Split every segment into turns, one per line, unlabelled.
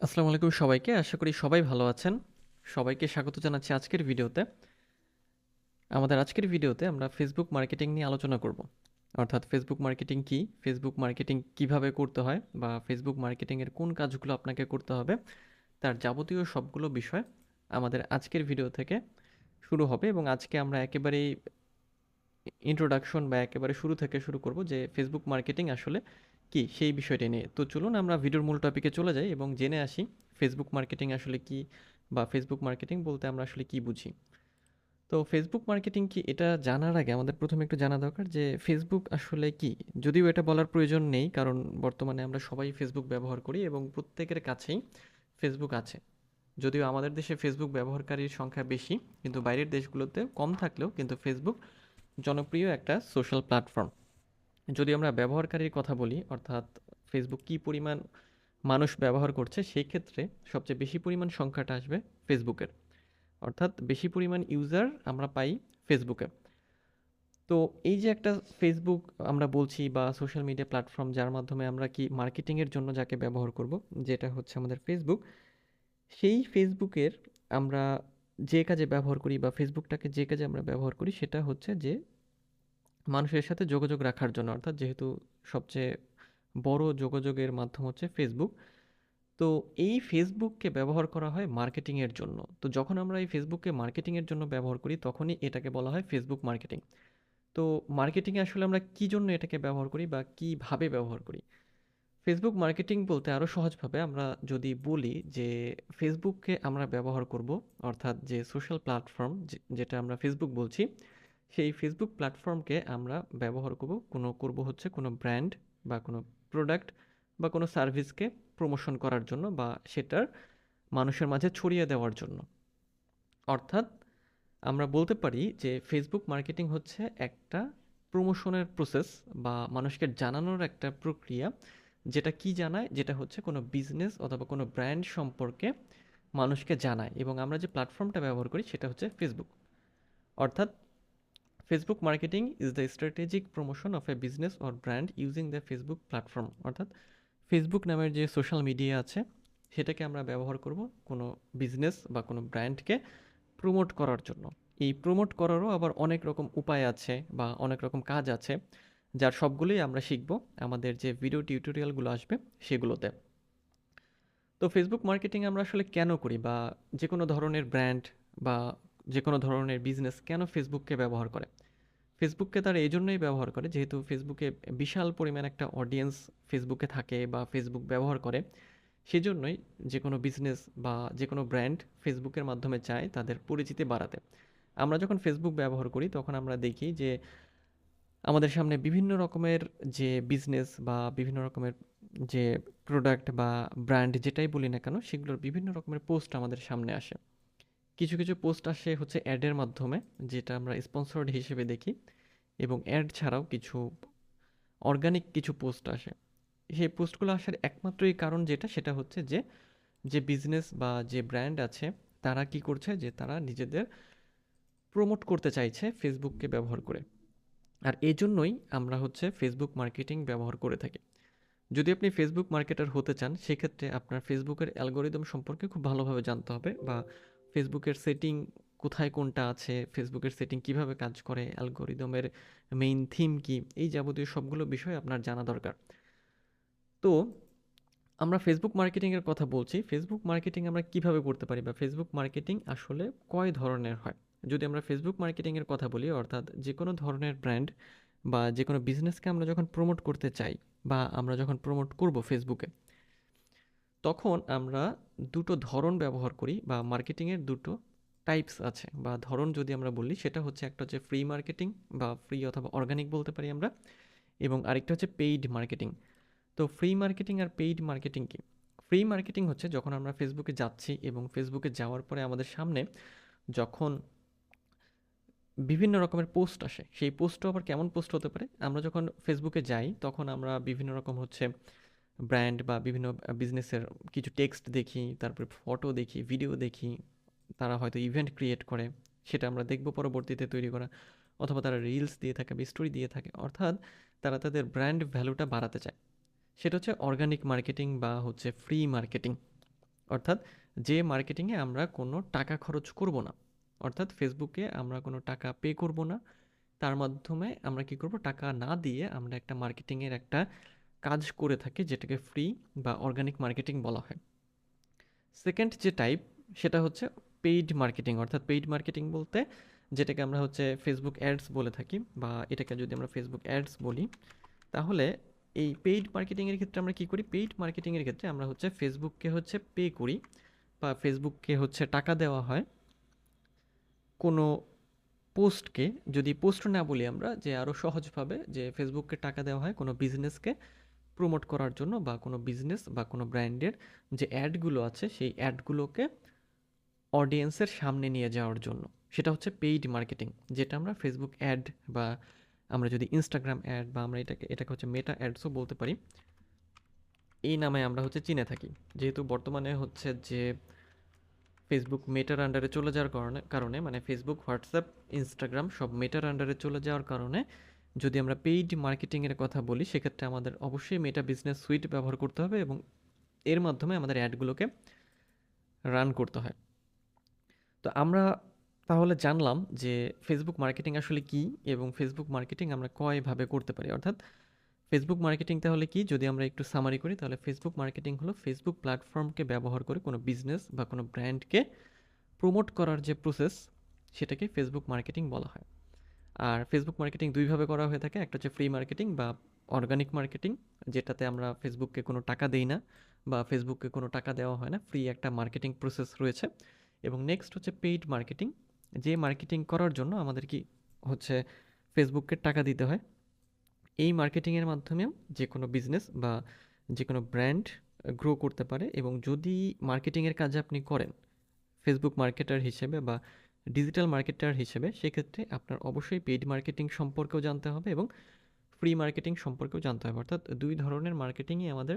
আসসালামু আলাইকুম সবাইকে। আশা করি সবাই ভালো আছেন। সবাইকে স্বাগত জানাচ্ছি আজকের ভিডিওতে। আমাদের আজকের ভিডিওতে আমরা ফেসবুক মার্কেটিং নিয়ে আলোচনা করব। অর্থাৎ ফেসবুক মার্কেটিং কি? ফেসবুক মার্কেটিং কীভাবে করতে হয়? বা ফেসবুক মার্কেটিংয়ের কোন কাজগুলো আপনাকে করতে হবে? তার যাবতীয় সবগুলো বিষয় আমাদের আজকের ভিডিও থেকে শুরু হবে এবং আজকে আমরা একেবারেই ইন্ট্রোডাকশন বা একেবারে শুরু থেকে শুরু করব যে ফেসবুক মার্কেটিং আসলে কি সেই বিষয়টি নিয়ে? তো চলুন আমরা ভিডিওর মূল টপিকে চলে যাই এবং জেনে আসি ফেসবুক মার্কেটিং আসলে কি বা ফেসবুক মার্কেটিং বলতে আমরা আসলে কি বুঝি? তো ফেসবুক মার্কেটিং কি এটা জানার আগে আমাদের প্রথমে একটু জানা দরকার যে ফেসবুক আসলে কি? যদিও এটা বলার প্রয়োজন নেই, কারণ বর্তমানে আমরা সবাই ফেসবুক ব্যবহার করি এবং প্রত্যেকের কাছেই ফেসবুক আছে। যদিও আমাদের দেশে ফেসবুক ব্যবহারকারীর সংখ্যা বেশি, কিন্তু বাইরের দেশগুলোতে কম থাকলেও কিন্তু ফেসবুক জনপ্রিয় একটা সোশ্যাল প্ল্যাটফর্ম যদি আমরা ব্যবহারকারীর কথা বলি, অর্থাৎ ফেসবুক কী পরিমাণ মানুষ ব্যবহার করছে, সেই ক্ষেত্রে সবচেয়ে বেশি পরিমাণ সংখ্যাটা আসবে ফেসবুকের অর্থাৎ বেশি পরিমাণ ইউজার আমরা পাই ফেসবুকে তো এই যে একটা ফেসবুক আমরা বলছি বা সোশ্যাল মিডিয়া প্ল্যাটফর্ম যার মাধ্যমে আমরা কি মার্কেটিংয়ের জন্য যাকে ব্যবহার করব, যেটা হচ্ছে আমাদের ফেসবুক সেই ফেসবুকের আমরা যে কাজে ব্যবহার করি বা ফেসবুকটাকে যে কাজে আমরা ব্যবহার করি, সেটা হচ্ছে যে মানুষের সাথে যোগাযোগ রাখার জন্য, অর্থাৎ যেহেতু সবচেয়ে বড় যোগাযোগের মাধ্যম হচ্ছে ফেসবুক তো এই ফেসবুককে ব্যবহার করা হয় মার্কেটিংয়ের জন্য। তো যখন আমরা এই ফেসবুককে মার্কেটিংয়ের জন্য ব্যবহার করি, তখনই এটাকে বলা হয় ফেসবুক মার্কেটিং। তো মার্কেটিংয়ে আসলে আমরা কী জন্য এটাকে ব্যবহার করি বা কীভাবে ব্যবহার করি? ফেসবুক মার্কেটিং বলতে আরও সহজভাবে আমরা যদি বলি যে ফেসবুককে আমরা ব্যবহার করব, অর্থাৎ যে সোশ্যাল প্ল্যাটফর্ম যেটা আমরা ফেসবুক বলছি সেই ফেসবুক প্ল্যাটফর্মকে আমরা ব্যবহার করব। কোনো করব হচ্ছে কোনো ব্র্যান্ড বা কোনো প্রোডাক্ট বা কোনো সার্ভিসকে প্রমোশন করার জন্য বা সেটার মানুষের মাঝে ছড়িয়ে দেওয়ার জন্য। অর্থাৎ আমরা বলতে পারি যে ফেসবুক মার্কেটিং হচ্ছে একটা প্রমোশনের প্রসেস বা মানুষকে জানানোর একটা প্রক্রিয়া যেটা কি জানায়? যেটা হচ্ছে কোনো বিজনেস অথবা কোনো ব্র্যান্ড সম্পর্কে মানুষকে জানায় এবং আমরা যে প্ল্যাটফর্মটা ব্যবহার করি সেটা হচ্ছে ফেসবুক অর্থাৎ Facebook marketing is the strategic promotion of a business or brand using the Facebook platform অর্থাৎ ফেসবুক নামের যে সোশ্যাল মিডিয়া আছে, সেটাকে আমরা ব্যবহার করব কোনো বিজনেস বা কোনো ব্র্যান্ডকে প্রমোট করার জন্য। এই প্রমোট করারও আবার অনেক রকম উপায় আছে বা অনেক রকম কাজ আছে, যার সবগুলোই আমরা শিখব আমাদের যে ভিডিও টিউটোরিয়ালগুলো আসবে সেগুলোতে। তো ফেসবুক মার্কেটিং আমরা আসলে কেন করি বা যে কোনো ধরনের ব্র্যান্ড বা যে কোনো ধরনের বিজনেস কেন ফেসবুককে ব্যবহার করে? ফেসবুককে তারা এই জন্যই ব্যবহার করে, যেহেতু ফেসবুকে বিশাল পরিমাণ একটা অডিয়েন্স ফেসবুকে থাকে বা ফেসবুক ব্যবহার করে, সেজন্যই যে কোনো বিজনেস বা যে কোনো ব্র্যান্ড ফেসবুকের মাধ্যমে চায় তাদের পরিচিতি বাড়াতে। আমরা যখন ফেসবুক ব্যবহার করি, তখন আমরা দেখি যে আমাদের সামনে বিভিন্ন রকমের যে বিজনেস বা বিভিন্ন রকমের যে প্রোডাক্ট বা ব্র্যান্ড যেটাই বলি না কেন, সেগুলোর বিভিন্ন রকমের পোস্ট আমাদের সামনে আসে। কিছু কিছু পোস্ট আসে হচ্ছে অ্যাডের মাধ্যমে, যেটা আমরা স্পন্সর্ড হিসেবে দেখি এবং অ্যাড ছাড়াও কিছু অর্গানিক কিছু পোস্ট আসে। সেই পোস্টগুলো আসার একমাত্রই কারণ যেটা, সেটা হচ্ছে যে যে বিজনেস বা যে ব্র্যান্ড আছে, তারা কি করছে যে, তারা নিজেদের প্রমোট করতে চাইছে ফেসবুককে ব্যবহার করে। আর এই জন্যই আমরা হচ্ছে ফেসবুক মার্কেটিং ব্যবহার করে থাকি। যদি আপনি ফেসবুক মার্কেটার হতে চান, সেক্ষেত্রে আপনার ফেসবুকের অ্যালগোরিদম সম্পর্কে খুব ভালোভাবে জানতে হবে বা ফেসবুকের সেটিং কোথায় কোনটা আছে, ফেসবুকের সেটিং কীভাবে কাজ করে, অ্যালগোরিদমের মেইন থিম কি, এই যাবতীয় সবগুলো বিষয় আপনার জানা দরকার। তো আমরা ফেসবুক মার্কেটিংয়ের কথা বলছি ফেসবুক মার্কেটিং আমরা কীভাবে করতে পারি বা ফেসবুক মার্কেটিং আসলে কয় ধরনের হয়? যদি আমরা ফেসবুক মার্কেটিংয়ের কথা বলি, অর্থাৎ যে কোনো ধরনের ব্র্যান্ড বা যে কোনো বিজনেসকে আমরা যখন প্রমোট করতে চাই বা আমরা যখন প্রমোট করব ফেসবুকে তখন আমরা দুটো ধরন ব্যবহার করি বা মার্কেটিংয়ের দুটো টাইপস আছে বা ধরন যদি আমরা বলি, সেটা হচ্ছে একটা হচ্ছে ফ্রি মার্কেটিং বা ফ্রি অথবা অর্গানিক বলতে পারি আমরা, এবং আরেকটা হচ্ছে পেইড মার্কেটিং তো ফ্রি মার্কেটিং আর পেইড মার্কেটিং কি? ফ্রি মার্কেটিং হচ্ছে যখন আমরা ফেসবুকে যাচ্ছি এবং ফেসবুকে যাওয়ার পরে আমাদের সামনে যখন বিভিন্ন রকমের পোস্ট আসে, সেই পোস্টও আবার কেমন পোস্ট হতে পারে? আমরা যখন ফেসবুকে যাই, তখন আমরা বিভিন্ন রকম হচ্ছে ব্র্যান্ড বা বিভিন্ন বিজনেসের কিছু টেক্সট দেখি, তারপরে ফটো দেখি ভিডিও দেখি, তারা হয়তো ইভেন্ট ক্রিয়েট করে, সেটা আমরা দেখব পরবর্তীতে তৈরি করা, অথবা তারা রিলস দিয়ে থাকে বা স্টোরি দিয়ে থাকে, অর্থাৎ তারা তাদের ব্র্যান্ড ভ্যালুটা বাড়াতে চায়। সেটা হচ্ছে অর্গানিক মার্কেটিং বা হচ্ছে ফ্রি মার্কেটিং অর্থাৎ যে মার্কেটিংয়ে আমরা কোনো টাকা খরচ করব না, অর্থাৎ ফেসবুকে আমরা কোনো টাকা পে করব না, তার মাধ্যমে আমরা কি করব, টাকা না দিয়ে আমরা একটা মার্কেটিংয়ের একটা কাজ করে থাকি, যেটাকে ফ্রি বা অর্গানিক মার্কেটিং বলা হয়। সেকেন্ড যে টাইপ সেটা হচ্ছে পেইড মার্কেটিং অর্থাৎ পেইড মার্কেটিং বলতে যেটাকে আমরা হচ্ছে ফেসবুক অ্যাডস বলে থাকি বা এটাকে যদি আমরা ফেসবুক অ্যাডস বলি, তাহলে এই পেইড মার্কেটিংয়ের ক্ষেত্রে আমরা কী করি? পেইড মার্কেটিংয়ের ক্ষেত্রে আমরা হচ্ছে ফেসবুককে হচ্ছে পে করি বা ফেসবুককে হচ্ছে টাকা দেওয়া হয়। কোনো পোস্টকে যদি পোস্ট না বলি আমরা, যে আরও সহজভাবে যে ফেসবুককে টাকা দেওয়া হয়, কোনো বিজনেসকে প্রমোট করার জন্য বা কোনো বিজনেস বা কোনো ব্র্যান্ডের যে অ্যাডগুলো আছে, সেই অ্যাডগুলোকে অডিয়েন্সের সামনে নিয়ে যাওয়ার জন্য। সেটা হচ্ছে পেইড মার্কেটিং যেটা আমরা ফেসবুক অ্যাড বা আমরা যদি ইনস্টাগ্রাম অ্যাড বা আমরা এটাকে এটাকে হচ্ছে মেটা অ্যাডসও বলতে পারি। এই নামে আমরা হচ্ছে চিনে থাকি। যেহেতু বর্তমানে হচ্ছে যে ফেসবুক মেটার আন্ডারে চলে যাওয়ার কারণে কারণে মানে ফেসবুক হোয়াটসঅ্যাপ ইনস্টাগ্রাম সব মেটার আন্ডারে চলে যাওয়ার কারণে যদি আমরা পেইড মার্কেটিংয়ের কথা বলি, সেক্ষেত্রে আমাদের অবশ্যই মেটা বিজনেস সুইট ব্যবহার করতে হবে এবং এর মাধ্যমে আমাদের অ্যাডগুলোকে রান করতে হয়। তো আমরা তাহলে জানলাম যে ফেসবুক মার্কেটিং আসলে কি এবং ফেসবুক মার্কেটিং আমরা কয়ভাবে করতে পারি? অর্থাৎ ফেসবুক মার্কেটিং তাহলে কি? যদি আমরা একটু সামারি করি, তাহলে ফেসবুক মার্কেটিং হলো ফেসবুক প্ল্যাটফর্মকে ব্যবহার করে কোনো বিজনেস বা কোনো ব্র্যান্ডকে প্রমোট করার যে প্রসেস সেটাকে ফেসবুক মার্কেটিং বলা হয়। আর ফেসবুক মার্কেটিং দুইভাবে করা হয়ে থাকে। একটা হচ্ছে ফ্রি মার্কেটিং বা অর্গানিক মার্কেটিং যেটাতে আমরা ফেসবুককে কোনো টাকা দেই না বা ফেসবুককে কোনো টাকা দেওয়া হয় না। ফ্রি একটা মার্কেটিং প্রসেস রয়েছে। এবং নেক্সট হচ্ছে পেইড মার্কেটিং যে মার্কেটিং করার জন্য আমাদের কি হচ্ছে ফেসবুককে টাকা দিতে হয়, এই মার্কেটিংয়ের মাধ্যমেও যে কোনো বিজনেস বা যে কোনো ব্র্যান্ড গ্রো করতে পারে। এবং যদি মার্কেটিংয়ের কাজ আপনি করেন ফেসবুক মার্কেটার হিসেবে বা ডিজিটাল মার্কেটার হিসেবে সেক্ষেত্রে আপনার অবশ্যই পেইড মার্কেটিং সম্পর্কেও জানতে হবে এবং ফ্রি মার্কেটিং সম্পর্কেও জানতে হবে। অর্থাৎ দুই ধরনের মার্কেটিংই আমাদের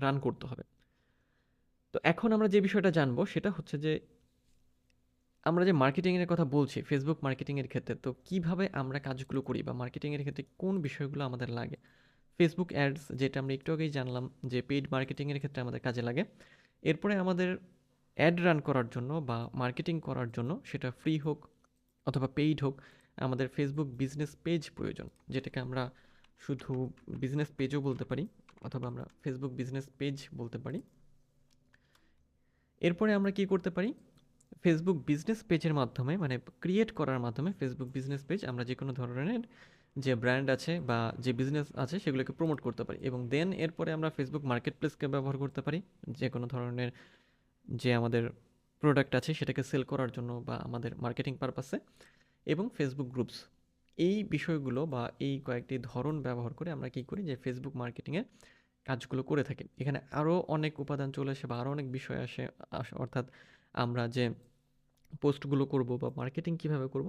রান করতে হবে। তো এখন আমরা যে বিষয়টা জানব সেটা হচ্ছে যে আমরা যে মার্কেটিংয়ের কথা বলছি ফেসবুক মার্কেটিংয়ের ক্ষেত্রে, তো কীভাবে আমরা কাজগুলো করি বা মার্কেটিংয়ের ক্ষেত্রে কোন বিষয়গুলো আমাদের লাগে? ফেসবুক অ্যাডস যেটা আমরা একটু আগেই জানলাম যে পেইড মার্কেটিংয়ের ক্ষেত্রে আমাদের কাজে লাগে। এরপরে আমাদের অ্যাড রান করার জন্য বা মার্কেটিং করার জন্য সেটা ফ্রি হোক অথবা পেইড হোক, আমাদের ফেসবুক বিজনেস পেজ প্রয়োজন, যেটাকে আমরা শুধু বিজনেস পেজও বলতে পারি অথবা আমরা ফেসবুক বিজনেস পেজ বলতে পারি। এরপরে আমরা কি করতে পারি? ফেসবুক বিজনেস পেজের মাধ্যমে মানে ক্রিয়েট করার মাধ্যমে ফেসবুক বিজনেস পেজ আমরা যে কোনো ধরনের যে ব্র্যান্ড আছে বা যে বিজনেস আছে সেগুলোকে প্রমোট করতে পারি এবং দেন এরপরে আমরা ফেসবুক মার্কেট প্লেসকে ব্যবহার করতে পারি যে কোনো ধরনের যে আমাদের প্রোডাক্ট আছে সেটাকে সেল করার জন্য বা আমাদের মার্কেটিং পারপাসে এবং ফেসবুক গ্রুপস এই বিষয়গুলো বা এই কয়েকটি ধরন ব্যবহার করে আমরা কী করি যে ফেসবুক মার্কেটিংয়ে কাজগুলো করে থাকি। এখানে আরও অনেক উপাদান চলে আসে বা আরও অনেক বিষয় আসে অর্থাৎ আমরা যে পোস্টগুলো করব বা মার্কেটিং কীভাবে করব,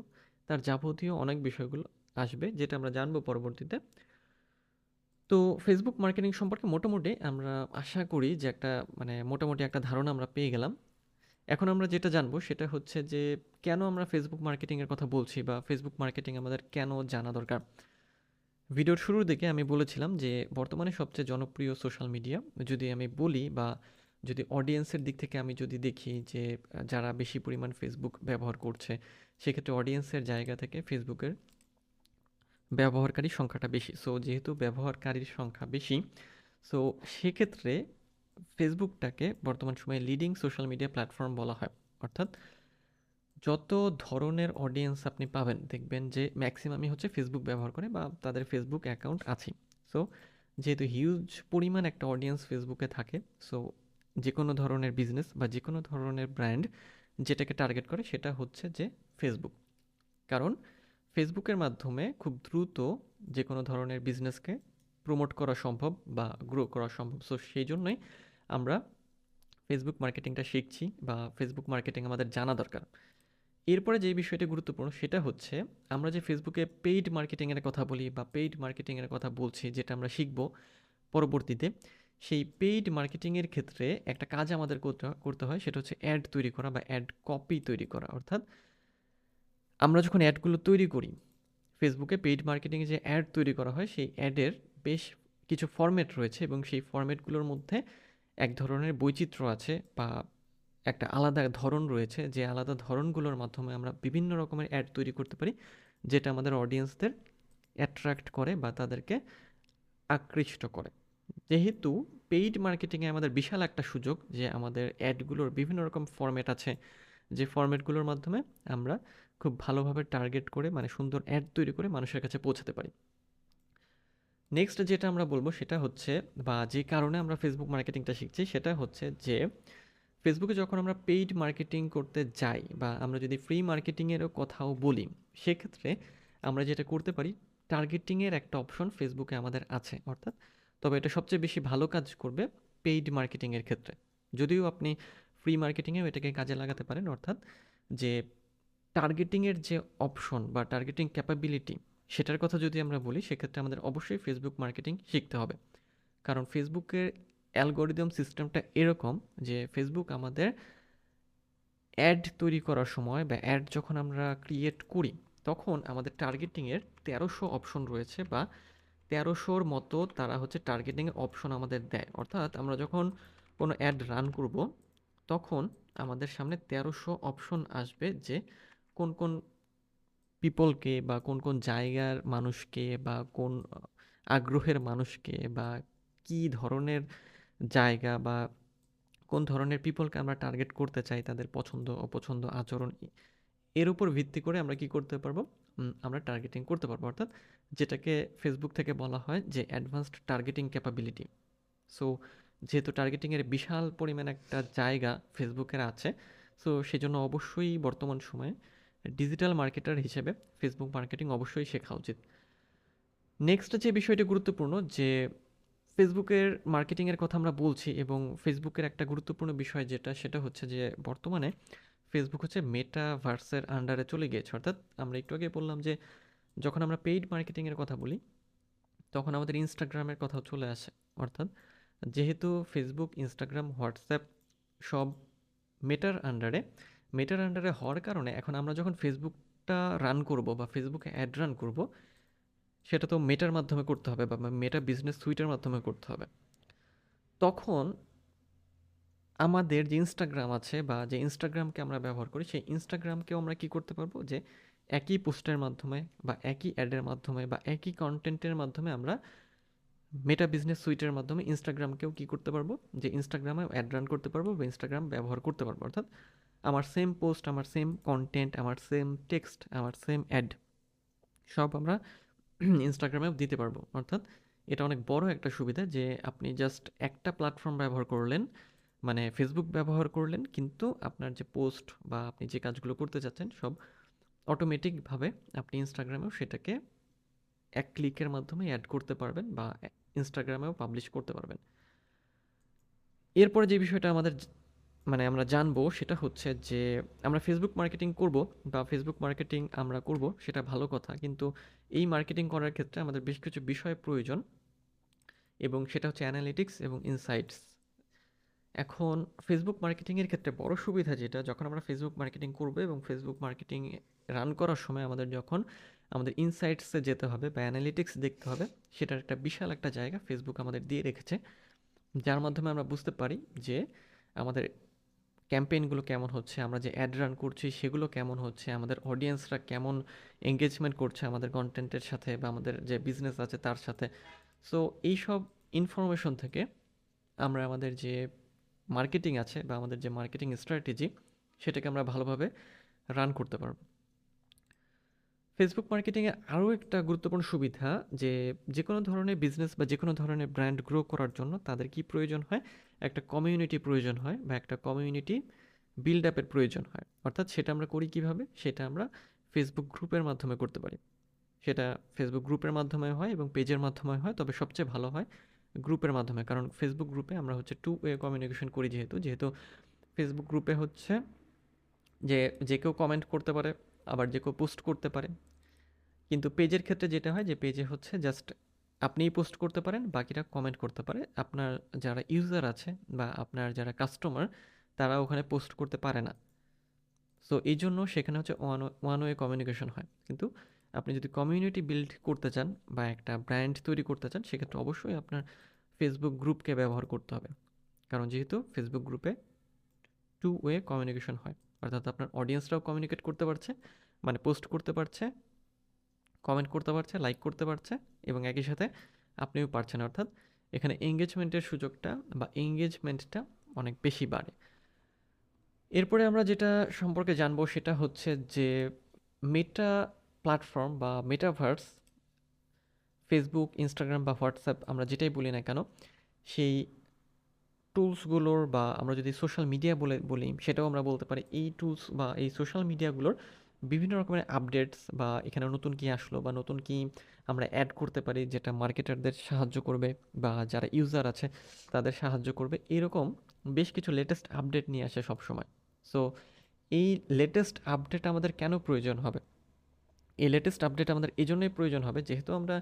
তার যাবতীয় অনেক বিষয়গুলো আসবে যেটা আমরা জানব পরবর্তীতে। তো ফেসবুক মার্কেটিং সম্পর্কে মোটামুটি আমরা আশা করি যে একটা মানে মোটামুটি একটা ধারণা আমরা পেয়ে গেলাম। এখন আমরা যেটা জানব সেটা হচ্ছে যে কেন আমরা ফেসবুক মার্কেটিংয়ের কথা বলছি বা ফেসবুক মার্কেটিং আমাদের কেন জানা দরকার? ভিডিওর শুরুর দিকে আমি বলেছিলাম যে বর্তমানে সবচেয়ে জনপ্রিয় সোশ্যাল মিডিয়া যদি আমি বলি বা যদি অডিয়েন্সের দিক থেকে আমি যদি দেখি যে যারা বেশি পরিমাণ ফেসবুক ব্যবহার করছে, সেক্ষেত্রে অডিয়েন্সের জায়গা থেকে ফেসবুকের ব্যবহারকারীর সংখ্যাটা বেশি। সো যেহেতু ব্যবহারকারীর সংখ্যা বেশি সো সেক্ষেত্রে ফেসবুকটাকে বর্তমান সময়ে লিডিং সোশ্যাল মিডিয়া প্ল্যাটফর্ম বলা হয়। অর্থাৎ যত ধরনের অডিয়েন্স আপনি পাবেন, দেখবেন যে ম্যাক্সিমামই হচ্ছে ফেসবুক ব্যবহার করে বা তাদের ফেসবুক অ্যাকাউন্ট আছে সো যেহেতু হিউজ পরিমাণ একটা অডিয়েন্স ফেসবুকে থাকে সো যে কোনো ধরনের বিজনেস বা যে কোনো ধরনের ব্র্যান্ড যেটাকে টার্গেট করে সেটা হচ্ছে যে ফেসবুক কারণ ফেসবুকের মাধ্যমে খুব দ্রুত যে কোনো ধরনের বিজনেসকে প্রমোট করা সম্ভব বা গ্রো করা সম্ভব। সো সেই জন্যই আমরা ফেসবুক মার্কেটিংটা শিখছি বা ফেসবুক মার্কেটিং আমাদের জানা দরকার। এরপরে যে বিষয়টি গুরুত্বপূর্ণ সেটা হচ্ছে আমরা যে ফেসবুকে পেইড মার্কেটিংয়ের কথা বলি বা পেইড মার্কেটিংয়ের কথা বলছি যেটা আমরা শিখব পরবর্তীতে, সেই পেইড মার্কেটিংয়ের ক্ষেত্রে একটা কাজ আমাদের করতে হয় সেটা হচ্ছে অ্যাড তৈরি করা বা অ্যাড কপি তৈরি করা। অর্থাৎ আমরা যখন অ্যাডগুলো তৈরি করি ফেসবুকে পেইড মার্কেটিংয়ে যে অ্যাড তৈরি করা হয়, সেই অ্যাডের বেশ কিছু ফর্ম্যাট রয়েছে এবং সেই ফর্ম্যাটগুলোর মধ্যে এক ধরনের বৈচিত্র্য আছে বা একটা আলাদা ধরন রয়েছে যে আলাদা ধরনগুলোর মাধ্যমে আমরা বিভিন্ন রকমের অ্যাড তৈরি করতে পারি, যেটা আমাদের অডিয়েন্সদের অ্যাট্রাক্ট করে বা তাদেরকে আকৃষ্ট করে। যেহেতু পেইড মার্কেটিংয়ে আমাদের বিশাল একটা সুযোগ যে আমাদের অ্যাডগুলোর বিভিন্ন রকম ফরম্যাট আছে যে ফরম্যাটগুলোর মাধ্যমে আমরা খুব ভালোভাবে টার্গেট করে মানে সুন্দর অ্যাড তৈরি করে মানুষের কাছে পৌঁছাতে পারি। নেক্সট যেটা আমরা বলব সেটা হচ্ছে, বা যে কারণে আমরা ফেসবুক মার্কেটিংটা শিখছি, সেটা হচ্ছে যে ফেসবুকে যখন আমরা পেইড মার্কেটিং করতে যাই, বা আমরা যদি ফ্রি মার্কেটিংয়েরও কথাও বলি, সেক্ষেত্রে আমরা যেটা করতে পারি টার্গেটিংয়ের একটা অপশন ফেসবুকে আমাদের আছে, অর্থাৎ তবে এটা সবচেয়ে বেশি ভালো কাজ করবে পেইড মার্কেটিংয়ের ক্ষেত্রে। যদিও আপনি ফ্রি মার্কেটিংয়েও এটাকে কাজে লাগাতে পারেন, অর্থাৎ যে টার্গেটিংয়ের যে অপশন বা টার্গেটিং ক্যাপাবিলিটি সেটার কথা যদি আমরা বলি, সেক্ষেত্রে আমাদের অবশ্যই ফেসবুক মার্কেটিং শিখতে হবে। কারণ ফেসবুকের অ্যালগোরিদম সিস্টেমটা এরকম যে ফেসবুক আমাদের অ্যাড তৈরি করার সময় বা অ্যাড যখন আমরা ক্রিয়েট করি, তখন আমাদের টার্গেটিংয়ের তেরোশো অপশন রয়েছে বা তেরোশোর মতো তারা হচ্ছে টার্গেটিংয়ের অপশন আমাদের দেয়। অর্থাৎ আমরা যখন কোনো অ্যাড রান করব তখন আমাদের সামনে তেরোশো অপশন আসবে যে কোন কোন পিপলকে বা কোন কোন জায়গার মানুষকে বা কোন আগ্রহের মানুষকে বা কি ধরনের জায়গা বা কোন ধরনের পিপলকে আমরা টার্গেট করতে চাই, তাদের পছন্দ, অপছন্দ আচরণ এর উপর ভিত্তি করে আমরা কি করতে পারব? আমরা টার্গেটিং করতে পারব। অর্থাৎ যেটাকে ফেসবুক থেকে বলা হয় যে অ্যাডভান্সড টার্গেটিং ক্যাপাবিলিটি সো যেহেতু টার্গেটিংয়ের বিশাল পরিমাণ একটা জায়গা ফেসবুকের আছে সো সেজন্য অবশ্যই বর্তমান সময়ে ডিজিটাল মার্কেটার হিসেবে ফেসবুক মার্কেটিং অবশ্যই শেখা উচিত। নেক্সট যে বিষয়টি গুরুত্বপূর্ণ, যে ফেসবুকের মার্কেটিংয়ের কথা আমরা বলছি এবং ফেসবুকের একটা গুরুত্বপূর্ণ বিষয় যেটা, সেটা হচ্ছে যে বর্তমানে ফেসবুক হচ্ছে মেটাভার্সের আন্ডারে চলে গিয়েছে। অর্থাৎ আমরা একটু আগে বললাম যে যখন আমরা পেইড মার্কেটিংয়ের কথা বলি, তখন আমাদের ইনস্টাগ্রামের কথাও চলে আসে। অর্থাৎ যেহেতু ফেসবুক ইনস্টাগ্রাম হোয়াটসঅ্যাপ সব মেটার আন্ডারে মেটার আন্ডারে হওয়ার কারণে এখন আমরা যখন ফেসবুকটা রান করব বা ফেসবুকে অ্যাড রান করব, সেটা তো মেটার মাধ্যমে করতে হবে বা মেটা বিজনেস সুইটের মাধ্যমে করতে হবে। তখন আমাদের যে ইনস্টাগ্রাম আছে বা যে ইনস্টাগ্রামকে আমরা ব্যবহার করি, সেই ইনস্টাগ্রামকেও আমরা কি করতে পারব? যে একই পোস্টের মাধ্যমে বা একই অ্যাডের মাধ্যমে বা একই কন্টেন্টের মাধ্যমে আমরা মেটা বিজনেস সুইটের মাধ্যমে ইনস্টাগ্রামকেও কী করতে পারব? যে ইনস্টাগ্রামে অ্যাড রান করতে পারব বা ইনস্টাগ্রাম ব্যবহার করতে পারব। অর্থাৎ আমার সেম পোস্ট আমার সেম কন্টেন্ট আমার সেম টেক্সট আমার সেম অ্যাড সব আমরা ইনস্টাগ্রামেও দিতে পারব। অর্থাৎ এটা অনেক বড় একটা সুবিধা যে আপনি জাস্ট একটা প্ল্যাটফর্ম ব্যবহার করলেন মানে ফেসবুক ব্যবহার করলেন, কিন্তু আপনার যে পোস্ট বা আপনি যে কাজগুলো করতে চাচ্ছেন সব অটোমেটিকভাবে আপনি ইনস্টাগ্রামেও সেটাকে এক ক্লিকের মাধ্যমে অ্যাড করতে পারবেন বা ইনস্টাগ্রামেও পাবলিশ করতে পারবেন। এরপরে যে বিষয়টা আমাদের মানে আমরা জানব সেটা হচ্ছে যে, আমরা ফেসবুক মার্কেটিং করব বা ফেসবুক মার্কেটিং আমরা করব সেটা ভালো কথা, কিন্তু এই মার্কেটিং করার ক্ষেত্রে আমাদের বেশ কিছু বিষয় প্রয়োজন এবং সেটা হচ্ছে অ্যানালিটিক্স এবং ইনসাইটস এখন ফেসবুক মার্কেটিংয়ের ক্ষেত্রে বড় সুবিধা যেটা, যখন আমরা ফেসবুক মার্কেটিং করব এবং ফেসবুক মার্কেটিং রান করার সময় আমাদের যখন আমাদের ইনসাইটসে যেতে হবে বা অ্যানালিটিক্স দেখতে হবে, সেটার একটা বিশাল একটা জায়গা ফেসবুক আমাদের দিয়ে রেখেছে। যার মাধ্যমে আমরা বুঝতে পারি যে আমাদের ক্যাম্পেইনগুলো কেমন হচ্ছে, আমরা যে অ্যাড রান করছি সেগুলো কেমন হচ্ছে, আমাদের অডিয়েন্সরা কেমন এঙ্গেজমেন্ট করছে আমাদের কন্টেন্টের সাথে বা আমাদের যে বিজনেস আছে তার সাথে। সো এইসব ইনফরমেশন থেকে আমরা আমাদের যে মার্কেটিং আছে বা আমাদের যে মার্কেটিং স্ট্র্যাটেজি সেটাকে আমরা ভালোভাবে রান করতে পারব। ফেসবুক মার্কেটিংয়ে আরও একটা গুরুত্বপূর্ণ সুবিধা যে যে কোনো ধরনের বিজনেস বা যে কোনো ধরনের ব্র্যান্ড গ্রো করার জন্য তাদের কি প্রয়োজন হয়? একটা কমিউনিটি প্রয়োজন হয় বা একটা কমিউনিটি বিল্ড আপের প্রয়োজন হয়। অর্থাৎ সেটা আমরা করি কীভাবে? সেটা আমরা ফেসবুক গ্রুপের মাধ্যমে করতে পারি। সেটা ফেসবুক গ্রুপের মাধ্যমে হয় এবং পেজের মাধ্যমে হয়, তবে সবচেয়ে ভালো হয় গ্রুপের মাধ্যমে। কারণ ফেসবুক গ্রুপে আমরা হচ্ছে টু ওয়ে কমিউনিকেশন করি যেহেতু। যেহেতু ফেসবুক গ্রুপে হচ্ছে যে যে কেউ কমেন্ট করতে পারে আবার যে কেউ পোস্ট করতে পারে। কিন্তু পেজের ক্ষেত্রে যেটা হয় যে পেজে হচ্ছে জাস্ট আপনিই পোস্ট করতে পারেন, বাকিরা কমেন্ট করতে পারে। আপনার যারা ইউজার আছে বা আপনার যারা কাস্টমার তারা ওখানে পোস্ট করতে পারে না। সো এই জন্য সেখানে হচ্ছে ওয়ান ওয়ান ওয়ে কমিউনিকেশন হয়। কিন্তু আপনি যদি কমিউনিটি বিল্ড করতে চান বা একটা ব্র্যান্ড তৈরি করতে চান, সেক্ষেত্রে অবশ্যই আপনার ফেসবুক গ্রুপকে ব্যবহার করতে হবে। কারণ যেহেতু ফেসবুক গ্রুপে টু ওয়ে কমিউনিকেশন হয়। অর্থাৎ আপনার অডিয়েন্সরাও কমিউনিকেট করতে পারছে মানে পোস্ট করতে পারছে কমেন্ট করতে পারছে লাইক করতে পারছে এবং একই সাথে আপনিও পারছেন। অর্থাৎ এখানে এঙ্গেজমেন্টের সুযোগটা বা এঙ্গেজমেন্টটা অনেক বেশি বাড়ে। এরপরে আমরা যেটা সম্পর্কে জানব সেটা হচ্ছে যে মেটা প্ল্যাটফর্ম বা মেটাভার্স ফেসবুক ইনস্টাগ্রাম বা হোয়াটসঅ্যাপ আমরা যেটাই বলি না কেন, সেই টুলসগুলোর বা আমরা যদি সোশ্যাল মিডিয়া বলে, বলি, সেটাও আমরা বলতে পারি। এই টুলস বা এই সোশ্যাল মিডিয়াগুলোর বিভিন্ন রকমের আপডেটস বা এখানে নতুন কি আসলো বা নতুন কি আমরা অ্যাড করতে পারি, যেটা মার্কেটারদের সাহায্য করবে বা যারা ইউজার আছে, তাদের সাহায্য করবে, এরকম বেশ কিছু লেটেস্ট আপডেট নিয়ে আসে সবসময়। সো এই লেটেস্ট আপডেট আমাদের কেন প্রয়োজন হবে? এই লেটেস্ট আপডেট আমাদের এই জন্যই প্রয়োজন হবে, যেহেতু আমরা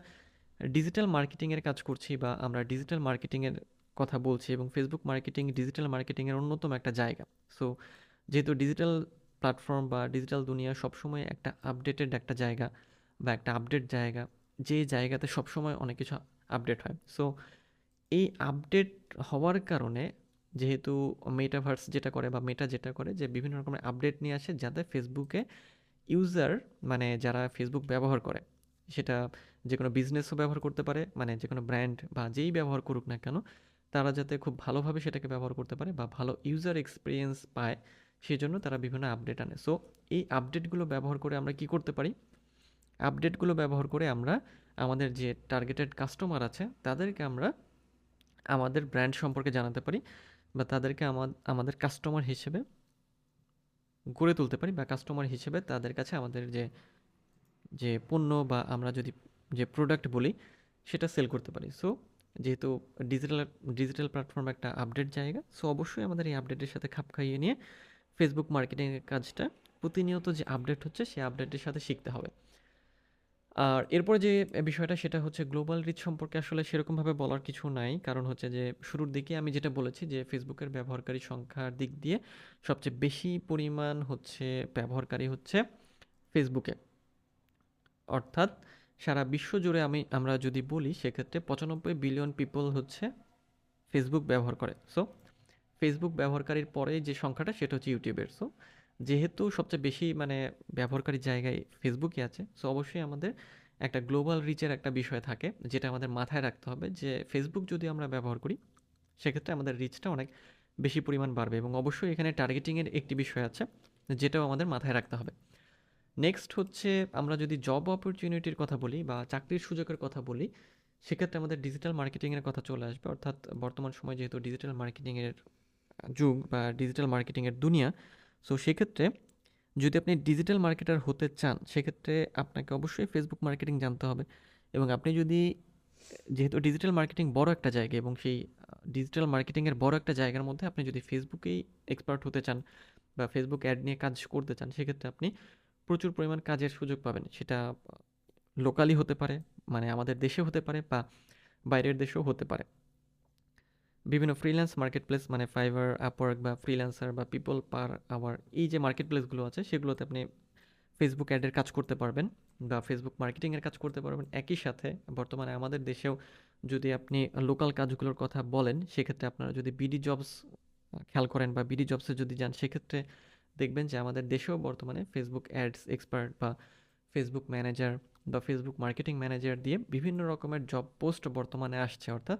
ডিজিটাল মার্কেটিংয়ের কাজ করছি বা আমরা ডিজিটাল মার্কেটিংয়ের কথা বলছি এবং ফেসবুক মার্কেটিং ডিজিটাল মার্কেটিংয়ের অন্যতম একটা জায়গা। সো যেহেতু ডিজিটাল প্ল্যাটফর্ম বা ডিজিটাল দুনিয়া সবসময় একটা আপডেটেড একটা জায়গা বা একটা আপডেট জায়গা, যে জায়গাতে সবসময় অনেক কিছু আপডেট হয়। সো এই আপডেট হওয়ার কারণে যেহেতু মেটাভার্স যেটা করে বা মেটা যেটা করে, যে বিভিন্ন রকমের আপডেট নিয়ে আসে, যাতে ফেসবুকে ইউজার মানে যারা ফেসবুক ব্যবহার করে, সেটা যে কোনো বিজনেসও ব্যবহার করতে পারে মানে যে কোনো ব্র্যান্ড বা যেই ব্যবহার করুক না কেন তারা যাতে খুব ভালোভাবে সেটাকে ব্যবহার করতে পারে বা ভালো ইউজার এক্সপিরিয়েন্স পায় সেই জন্য তারা বিভিন্ন আপডেট আনে। সো এই আপডেটগুলো ব্যবহার করে আমরা কি করতে পারি? আপডেটগুলো ব্যবহার করে আমরা আমাদের যে টার্গেটেড কাস্টমার আছে, তাদেরকে আমরা আমাদের ব্র্যান্ড সম্পর্কে জানাতে পারি বা তাদেরকে আমাদের কাস্টমার হিসেবে গড়ে তুলতে পারি বা কাস্টমার হিসেবে তাদের কাছে আমাদের যে যে পণ্য বা আমরা যদি যে প্রোডাক্ট বলি, সেটা সেল করতে পারি। সো যেহেতু ডিজিটাল ডিজিটাল প্ল্যাটফর্ম একটা আপডেট জায়গা সো অবশ্যই আমাদের এই আপডেটের সাথে খাপ খাইয়ে নিয়ে ফেসবুক মার্কেটিংয়ের কাজটা প্রতিনিয়ত যে আপডেট হচ্ছে সেই আপডেটের সাথে শিখতে হবে। আর এরপরে যে বিষয়টা, সেটা হচ্ছে গ্লোবাল রিচ সম্পর্কে আসলে সেরকমভাবে বলার কিছু নাই। কারণ হচ্ছে যে শুরুর দিকে আমি যেটা বলেছি যে ফেসবুকের ব্যবহারকারী সংখ্যার দিক দিয়ে সবচেয়ে বেশি পরিমাণ হচ্ছে ব্যবহারকারী হচ্ছে ফেসবুকে অর্থাৎ সারা বিশ্ব জুড়ে আমি, আমরা যদি বলি, সেক্ষেত্রে পঁচানব্বই বিলিয়ন পিপল হচ্ছে ফেসবুক ব্যবহার করে। সো ফেসবুক ব্যবহারকারীর পরে যে সংখ্যাটা, সেটা হচ্ছে ইউটিউবের সো যেহেতু সবচেয়ে বেশি মানে ব্যবহারকারী জায়গায় ফেসবুকই আছে সো অবশ্যই আমাদের একটা গ্লোবাল রিচের একটা বিষয় থাকে, যেটা আমাদের মাথায় রাখতে হবে যে ফেসবুক যদি আমরা ব্যবহার করি, সেক্ষেত্রে আমাদের রিচটা অনেক বেশি পরিমাণ বাড়বে এবং অবশ্যই এখানে টার্গেটিংয়ের একটি বিষয় আছে, যেটাও আমাদের মাথায় রাখতে হবে। নেক্সট হচ্ছে আমরা যদি জব অপরচুনিটির কথা বলি বা চাকরির সুযোগের কথা বলি, সেক্ষেত্রে আমাদের ডিজিটাল মার্কেটিংয়ের কথা চলে আসবে। অর্থাৎ বর্তমান সময় যেহেতু ডিজিটাল মার্কেটিংয়ের যুগ বা ডিজিটাল মার্কেটিংয়ের দুনিয়া সো সেক্ষেত্রে যদি আপনি ডিজিটাল মার্কেটার হতে চান, সেক্ষেত্রে আপনাকে অবশ্যই ফেসবুক মার্কেটিং জানতে হবে। এবং আপনি যদি যেহেতু ডিজিটাল মার্কেটিং বড় একটা জায়গা এবং সেই ডিজিটাল মার্কেটিংয়ের বড় একটা জায়গার মধ্যে আপনি যদি ফেসবুকেই এক্সপার্ট হতে চান বা ফেসবুক অ্যাড নিয়ে কাজ করতে চান, সেক্ষেত্রে আপনি প্রচুর পরিমাণ কাজের সুযোগ পাবেন। সেটা লোকালি হতে পারে মানে আমাদের দেশে হতে পারে বা বাইরের দেশেও হতে পারে। বিভিন্ন ফ্রিল্যান্স মার্কেট প্লেস মানে ফাইবার আপওয়ার্ক বা ফ্রিল্যান্সার বা পিপল পার আওয়ার এই যে মার্কেট প্লেসগুলো আছে, সেগুলোতে আপনি ফেসবুক অ্যাডের কাজ করতে পারবেন বা ফেসবুক মার্কেটিংয়ের কাজ করতে পারবেন। একই সাথে বর্তমানে আমাদের দেশেও যদি আপনি লোকাল কাজগুলোর কথা বলেন, সেক্ষেত্রে আপনারা যদি বিডি জবস খেয়াল করেন বা বিডি জবসে যদি যান, সেক্ষেত্রে দেখবেন যে আমাদের দেশেও বর্তমানে ফেসবুক অ্যাডস এক্সপার্ট বা ফেসবুক ম্যানেজার বা ফেসবুক মার্কেটিং ম্যানেজার দিয়ে বিভিন্ন রকমের জব পোস্ট বর্তমানে আসছে। অর্থাৎ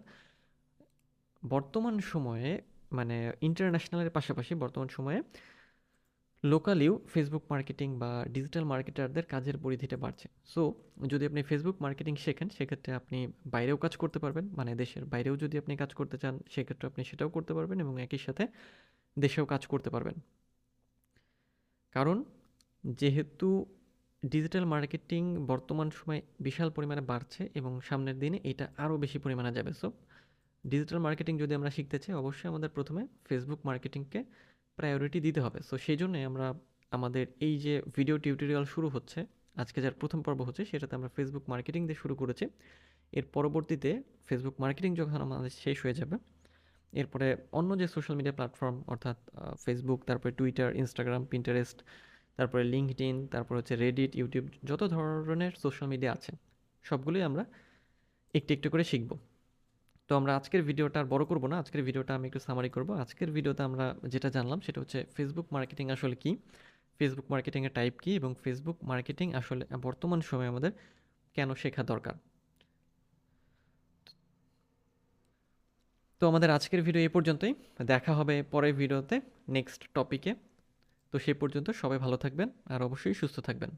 বর্তমান সময়ে মানে ইন্টারন্যাশনালের পাশাপাশি বর্তমান সময়ে লোকালিও ফেসবুক মার্কেটিং বা ডিজিটাল মার্কেটারদের কাজের পরিধিটা বাড়ছে। সো যদি আপনি ফেসবুক মার্কেটিং শেখেন, সেক্ষেত্রে আপনি বাইরেও কাজ করতে পারবেন মানে দেশের বাইরেও যদি আপনি কাজ করতে চান, সেক্ষেত্রে আপনি সেটাও করতে পারবেন এবং একই সাথে দেশেও কাজ করতে পারবেন। কারণ যেহেতু ডিজিটাল মার্কেটিং বর্তমান সময়ে বিশাল পরিমাণে বাড়ছে এবং সামনের দিনে এটা আরও বেশি পরিমাণে যাবে। সো ডিজিটাল মার্কেটিং যদি আমরা শিখতে চাই, অবশ্যই আমাদের প্রথমে ফেসবুক মার্কেটিংকে প্রায়োরিটি দিতে হবে। সো সেই জন্যে আমরা আমাদের এই যে ভিডিও টিউটোরিয়াল শুরু হচ্ছে, আজকে যার প্রথম পর্ব হচ্ছে, সেটাতে আমরা ফেসবুক মার্কেটিং দিয়ে শুরু করেছি। এর পরবর্তীতে ফেসবুক মার্কেটিং যখন আমাদের শেষ হয়ে যাবে এরপরে অন্য যে সোশ্যাল মিডিয়া প্ল্যাটফর্ম অর্থাৎ ফেসবুক তারপরে টুইটার ইনস্টাগ্রাম পিন্টারেস্ট তারপরে লিঙ্কড ইন তারপর হচ্ছে রেডিট ইউটিউব যত ধরনের সোশ্যাল মিডিয়া আছে, সবগুলোই আমরা একটু একটু করে শিখব। তো আমরা আজকের ভিডিওটা আর বড় করব না, আজকের ভিডিওটা আমি একটু সামারি করব। আজকের ভিডিওতে আমরা যেটা জানলাম, সেটা হচ্ছে ফেসবুক মার্কেটিং আসলে কি? ফেসবুক মার্কেটিংয়ের টাইপ কী? এবং ফেসবুক মার্কেটিং আসলে বর্তমান সময়ে আমাদের কেন শেখা দরকার? তো আমাদের আজকের ভিডিও এ পর্যন্তই। দেখা হবে পরের ভিডিওতে নেক্সট টপিকে তো সে পর্যন্ত সবাই ভালো থাকবেন আর অবশ্যই সুস্থ থাকবেন।